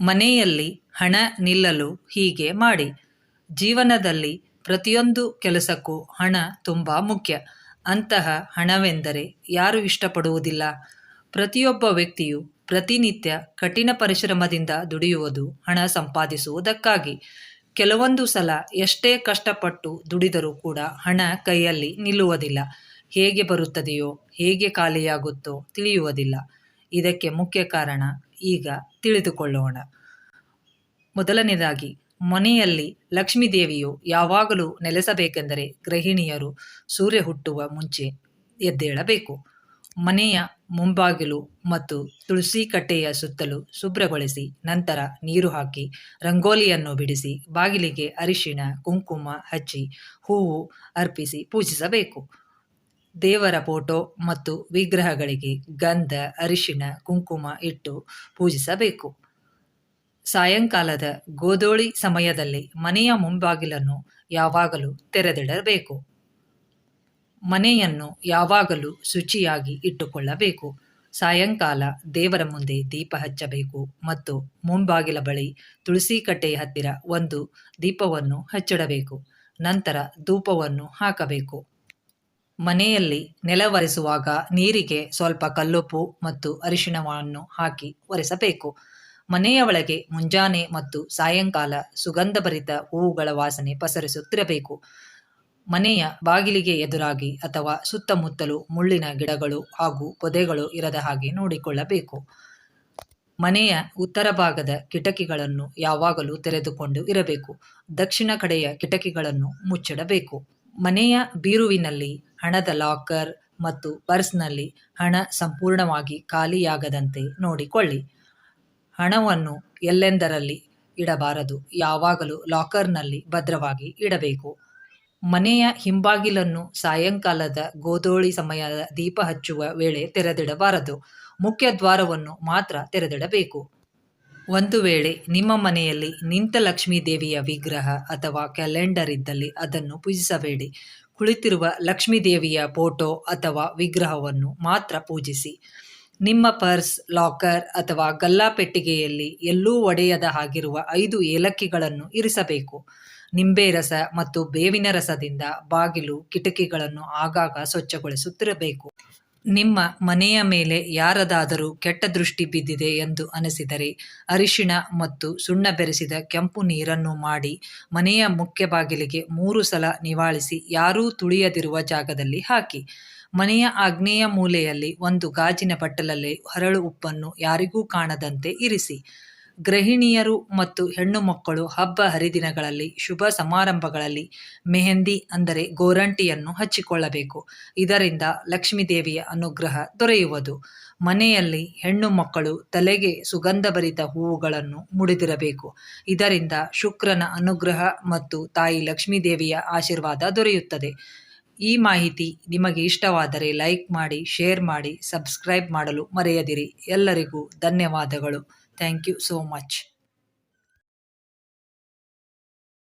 ಮನೆಯಲ್ಲಿ ಹಣ ನಿಲ್ಲಲು ಹೀಗೆ ಮಾಡಿ. ಜೀವನದಲ್ಲಿ ಪ್ರತಿಯೊಂದು ಕೆಲಸಕ್ಕೂ ಹಣ ತುಂಬ ಮುಖ್ಯ. ಅಂತಹ ಹಣವೆಂದರೆ ಯಾರು ಇಷ್ಟಪಡುವುದಿಲ್ಲ. ಪ್ರತಿಯೊಬ್ಬ ವ್ಯಕ್ತಿಯು ಪ್ರತಿನಿತ್ಯ ಕಠಿಣ ಪರಿಶ್ರಮದಿಂದ ದುಡಿಯುವುದು ಹಣ ಸಂಪಾದಿಸುವುದಕ್ಕಾಗಿ. ಕೆಲವೊಂದು ಸಲ ಎಷ್ಟೇ ಕಷ್ಟಪಟ್ಟು ದುಡಿದರೂ ಕೂಡ ಹಣ ಕೈಯಲ್ಲಿ ನಿಲ್ಲುವುದಿಲ್ಲ. ಹೇಗೆ ಬರುತ್ತದೆಯೋ, ಹೇಗೆ ಖಾಲಿಯಾಗುತ್ತೋ ತಿಳಿಯುವುದಿಲ್ಲ. ಇದಕ್ಕೆ ಮುಖ್ಯ ಕಾರಣ ಈಗ ತಿಳಿದುಕೊಳ್ಳೋಣ. ಮೊದಲನೇದಾಗಿ, ಮನೆಯಲ್ಲಿ ಲಕ್ಷ್ಮೀ ದೇವಿಯು ಯಾವಾಗಲೂ ನೆಲೆಸಬೇಕೆಂದರೆ ಗೃಹಿಣಿಯರು ಸೂರ್ಯ ಹುಟ್ಟುವ ಮುಂಚೆ ಎದ್ದೇಳಬೇಕು. ಮನೆಯ ಮುಂಬಾಗಿಲು ಮತ್ತು ತುಳಸಿ ಕಟ್ಟೆಯ ಸುತ್ತಲೂ ಶುಭ್ರಗೊಳಿಸಿ ನಂತರ ನೀರು ಹಾಕಿ ರಂಗೋಲಿಯನ್ನು ಬಿಡಿಸಿ ಬಾಗಿಲಿಗೆ ಅರಿಶಿಣ, ಕುಂಕುಮ ಹಚ್ಚಿ ಹೂವು ಅರ್ಪಿಸಿ ಪೂಜಿಸಬೇಕು. ದೇವರ ಫೋಟೋ ಮತ್ತು ವಿಗ್ರಹಗಳಿಗೆ ಗಂಧ, ಅರಿಶಿಣ, ಕುಂಕುಮ ಇಟ್ಟು ಪೂಜಿಸಬೇಕು. ಸಾಯಂಕಾಲದ ಗೋಧೋಳಿ ಸಮಯದಲ್ಲಿ ಮನೆಯ ಮುಂಬಾಗಿಲನ್ನು ಯಾವಾಗಲೂ ತೆರೆದಿಡಬೇಕು. ಮನೆಯನ್ನು ಯಾವಾಗಲೂ ಶುಚಿಯಾಗಿ ಇಟ್ಟುಕೊಳ್ಳಬೇಕು. ಸಾಯಂಕಾಲ ದೇವರ ಮುಂದೆ ದೀಪ ಹಚ್ಚಬೇಕು ಮತ್ತು ಮುಂಬಾಗಿಲ ಬಳಿ ತುಳಸಿ ಕಟ್ಟೆಯ ಹತ್ತಿರ ಒಂದು ದೀಪವನ್ನು ಹಚ್ಚಿಡಬೇಕು. ನಂತರ ಧೂಪವನ್ನು ಹಾಕಬೇಕು. ಮನೆಯಲ್ಲಿ ನೆಲ ಒರೆಸುವಾಗ ನೀರಿಗೆ ಸ್ವಲ್ಪ ಕಲ್ಲುಪ್ಪು ಮತ್ತು ಅರಿಶಿಣವನ್ನು ಹಾಕಿ ಒರೆಸಬೇಕು. ಮನೆಯ ಒಳಗೆ ಮುಂಜಾನೆ ಮತ್ತು ಸಾಯಂಕಾಲ ಸುಗಂಧಭರಿತ ಹೂವುಗಳ ವಾಸನೆ ಪಸರಿಸುತ್ತಿರಬೇಕು. ಮನೆಯ ಬಾಗಿಲಿಗೆ ಎದುರಾಗಿ ಅಥವಾ ಸುತ್ತಮುತ್ತಲು ಮುಳ್ಳಿನ ಗಿಡಗಳು ಹಾಗೂ ಪೊದೆಗಳು ಇರದ ಹಾಗೆ ನೋಡಿಕೊಳ್ಳಬೇಕು. ಮನೆಯ ಉತ್ತರ ಭಾಗದ ಕಿಟಕಿಗಳನ್ನು ಯಾವಾಗಲೂ ತೆರೆದುಕೊಂಡು ಇರಬೇಕು. ದಕ್ಷಿಣ ಕಡೆಯ ಕಿಟಕಿಗಳನ್ನು ಮುಚ್ಚಿಡಬೇಕು. ಮನೆಯ ಬೀರುವಿನಲ್ಲಿ ಹಣದ ಲಾಕರ್ ಮತ್ತು ಪರ್ಸ್ನಲ್ಲಿ ಹಣ ಸಂಪೂರ್ಣವಾಗಿ ಖಾಲಿಯಾಗದಂತೆ ನೋಡಿಕೊಳ್ಳಿ. ಹಣವನ್ನು ಎಲ್ಲೆಂದರಲ್ಲಿ ಇಡಬಾರದು? ಯಾವಾಗಲೂ ಲಾಕರ್ನಲ್ಲಿ ಭದ್ರವಾಗಿ ಇಡಬೇಕು. ಮನೆಯ ಹಿಂಬಾಗಿಲನ್ನು ಸಾಯಂಕಾಲದ ಗೋಧೂಳಿ ಸಮಯದ ದೀಪ ಹಚ್ಚುವ ವೇಳೆ ತೆರೆದಿಡಬಾರದು. ಮುಖ್ಯ ದ್ವಾರವನ್ನು ಮಾತ್ರ ತೆರೆದಿಡಬೇಕು. ಒಂದು ವೇಳೆ ನಿಮ್ಮ ಮನೆಯಲ್ಲಿ ನಿಂತ ಲಕ್ಷ್ಮೀ ದೇವಿಯ ವಿಗ್ರಹ ಅಥವಾ ಕ್ಯಾಲೆಂಡರ್ ಇದ್ದಲ್ಲಿ ಅದನ್ನು ಪೂಜಿಸಬೇಡಿ. ಕುಳಿತಿರುವ ಲಕ್ಷ್ಮೀದೇವಿಯ ಫೋಟೋ ಅಥವಾ ವಿಗ್ರಹವನ್ನು ಮಾತ್ರ ಪೂಜಿಸಿ. ನಿಮ್ಮ ಪರ್ಸ್, ಲಾಕರ್ ಅಥವಾ ಗಲ್ಲಾಪೆಟ್ಟಿಗೆಯಲ್ಲಿ ಎಲ್ಲೂ ಒಡೆಯದ ಹಾಗಿರುವ ಐದು ಏಲಕ್ಕಿಗಳನ್ನು ಇರಿಸಬೇಕು. ನಿಂಬೆ ರಸ ಮತ್ತು ಬೇವಿನ ರಸದಿಂದ ಬಾಗಿಲು ಕಿಟಕಿಗಳನ್ನು ಆಗಾಗ ಸ್ವಚ್ಛಗೊಳಿಸುತ್ತಿರಬೇಕು. ನಿಮ್ಮ ಮನೆಯ ಮೇಲೆ ಯಾರದಾದರೂ ಕೆಟ್ಟ ದೃಷ್ಟಿ ಬಿದ್ದಿದೆ ಎಂದು ಅನಿಸಿದರೆ ಅರಿಶಿಣ ಮತ್ತು ಸುಣ್ಣ ಬೆರೆಸಿದ ಕೆಂಪು ನೀರನ್ನು ಮಾಡಿ ಮನೆಯ ಮುಖ್ಯ ಬಾಗಿಲಿಗೆ ಮೂರು ಸಲ ನಿವಾಳಿಸಿ ಯಾರೂ ತುಳಿಯದಿರುವ ಜಾಗದಲ್ಲಿ ಹಾಕಿ. ಮನೆಯ ಆಗ್ನೇಯ ಮೂಲೆಯಲ್ಲಿ ಒಂದು ಗಾಜಿನ ಬಟ್ಟಲಲ್ಲಿ ಹರಳು ಉಪ್ಪನ್ನು ಯಾರಿಗೂ ಕಾಣದಂತೆ ಇರಿಸಿ. ಗೃಹಿಣಿಯರು ಮತ್ತು ಹೆಣ್ಣು ಮಕ್ಕಳು ಹಬ್ಬ ಹರಿದಿನಗಳಲ್ಲಿ, ಶುಭ ಸಮಾರಂಭಗಳಲ್ಲಿ ಮೆಹಂದಿ ಅಂದರೆ ಗೋರಂಟಿಯನ್ನು ಹಚ್ಚಿಕೊಳ್ಳಬೇಕು. ಇದರಿಂದ ಲಕ್ಷ್ಮೀದೇವಿಯ ಅನುಗ್ರಹ ದೊರೆಯುವುದು. ಮನೆಯಲ್ಲಿ ಹೆಣ್ಣು ಮಕ್ಕಳು ತಲೆಗೆ ಸುಗಂಧಭರಿತ ಹೂವುಗಳನ್ನು ಮುಡಿದಿರಬೇಕು. ಇದರಿಂದ ಶುಕ್ರನ ಅನುಗ್ರಹ ಮತ್ತು ತಾಯಿ ಲಕ್ಷ್ಮೀದೇವಿಯ ಆಶೀರ್ವಾದ ದೊರೆಯುತ್ತದೆ. ಈ ಮಾಹಿತಿ ನಿಮಗೆ ಇಷ್ಟವಾದರೆ ಲೈಕ್ ಮಾಡಿ, ಶೇರ್ ಮಾಡಿ, ಸಬ್ಸ್ಕ್ರೈಬ್ ಮಾಡಲು ಮರೆಯದಿರಿ. ಎಲ್ಲರಿಗೂ ಧನ್ಯವಾದಗಳು. Thank you so much.